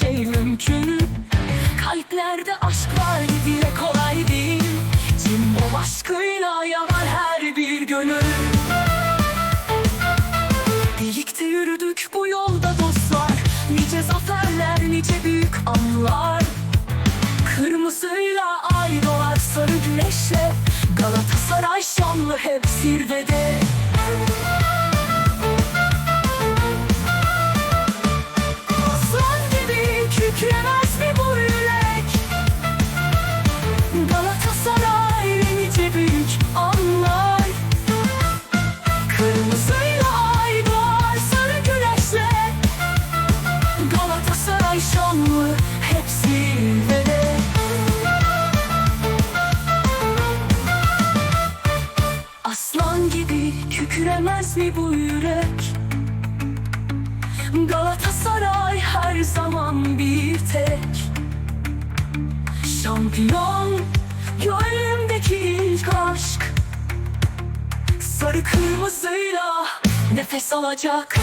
şey mümkün. Kalplerde aşk var dile kolay değil. Kim o aşkıyla yanar her bir gönül. Birlikte yürüdük bu yolda dostlar. Nice zaferler, nice büyük anlar. Kırmızıyla ay doğar sarı güneşle. Galatasaray şanlı hep zirvede mi bu yürek? Galatasaray her zaman bir tek. Şampiyon gönlümdeki ilk aşk. Sarı kırmızıyla nefes alacak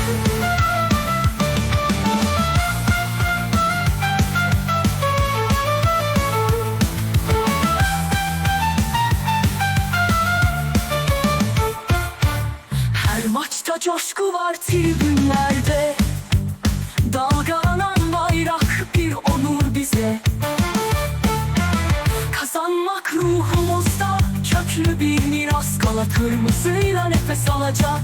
maçta coşku var tribünlerde. Dalgalanan bayrak bir onur bize. Kazanmak ruhumuzda köklü bir miras. Kala kırmızıyla nefes alacak.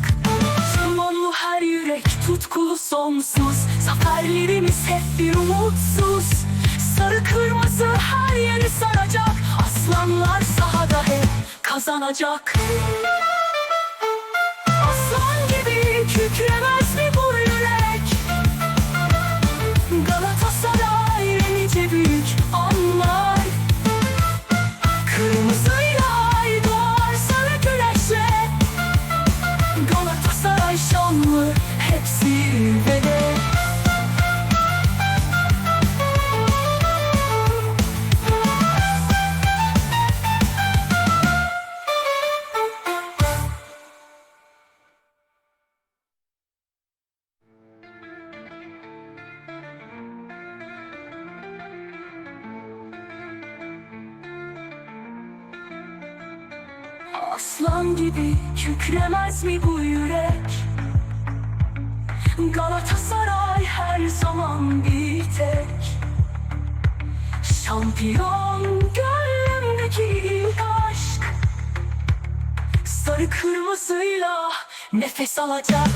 Limonlu her yürek tutkulu sonsuz. Zaferlerimiz hep bir umutsuz. Sarı kırmızı her yeri saracak. Aslanlar sahada hep kazanacak Galatasaray şanlı hep zirvede Aslan gibi kükremez mi bu yürek? Galatasaray her zaman bir tek. Şampiyon gönlümdeki ilk aşk. Sarı kırmızıyla nefes alacak